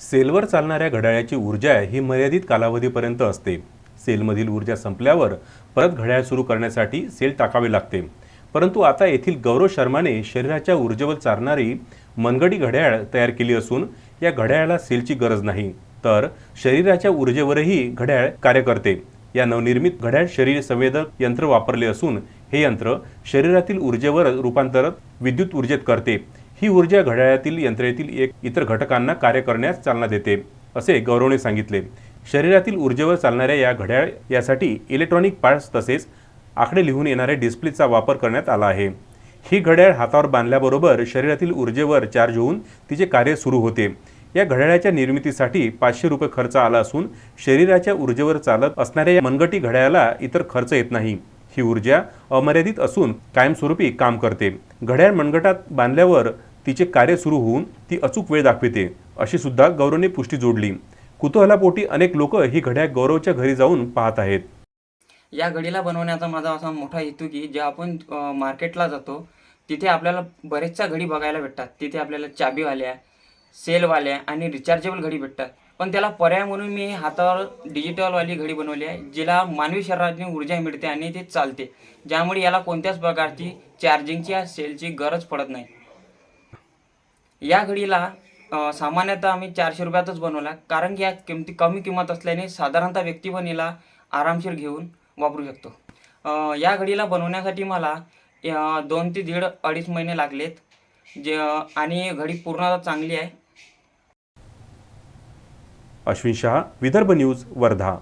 सेलवर चालणाऱ्या घड्याळाची ऊर्जा ही मर्यादित कालावधीपर्यंत असते. सेलमधील ऊर्जा संपल्यावर परत घड्याळ सुरू करण्यासाठी सेल टाकावे लागते. परंतु आता येथील गौरव शर्माने शरीराच्या ऊर्जेवर चालणारी मनगडी घड्याळ तयार केली असून या घड्याळाला सेलची गरज नाही. तर शरीराच्या ऊर्जेवरही घड्याळ कार्य करते. या नवनिर्मित घड्याळ शरीर संवेदक यंत्र वापरले असून हे यंत्र शरीरातील ऊर्जेवर रूपांतरित विद्युत ऊर्जेत करते. ही ऊर्जा घड्याळातील यंत्रेतील एक इतर घटकांना कार्य करण्यास चालना देते असे गौरवने सांगितले. शरीरातील ऊर्जेवर चालणाऱ्या या घड्याळ यासाठी इलेक्ट्रॉनिक पार्ट्स तसेच आकडे लिहून येणाऱ्या डिस्प्लेचा वापर करण्यात आला आहे. ही घड्याळ हातावर बांधल्याबरोबर शरीरातील ऊर्जेवर चार्ज होऊन तिचे कार्य सुरू होते. या घड्याळाच्या निर्मितीसाठी पाचशे रुपये खर्च आला असून शरीराच्या ऊर्जेवर चालत असणाऱ्या या मनगटी घड्याळाला इतर खर्च येत नाही. ही ऊर्जा अमर्यादित असून कायमस्वरूपी काम करते. घड्याळ मनगटात बांधल्यावर तिचे कार्य सुरू होऊन ती अचूक वेळ दाखविते अशी सुद्धा गौरवने पुष्टी जोडली. कुतूहलापोटी अनेक लोक ही घड्याळ गौरवच्या घरी जाऊन पाहत आहेत. या घडीला बनवण्याचा माझा असा मोठा हेतू की जे आपण मार्केटला जातो तिथे आपल्याला बरेचशा घडी बघायला भेटतात. तिथे आपल्याला चाबीवाल्या सेलवाल्या आणि रिचार्जेबल घडी भेटतात. पण त्याला पर्याय म्हणून मी हातावर डिजिटलवाली घडी बनवली आहे जिला मानवी शरीरातून ऊर्जा मिळते आणि ते चालते. ज्यामुळे याला कोणत्याच प्रकारची चार्जिंगची या सेलची गरज पडत नाही. या घडीला सामान्यतः आम्ही चारशे रुपयातच बनवला. कारण की या किमती कमी किंमत असल्याने साधारणतः व्यक्ती पण याला आरामशीर घेऊन वापरू शकतो. या घडीला बनवण्यासाठी मला दोन ते दीड अडीच महिने लागलेत. जे आणि घडी पूर्ण चांगली आहे. अश्विन शहा विदर्भ न्यूज वर्धा.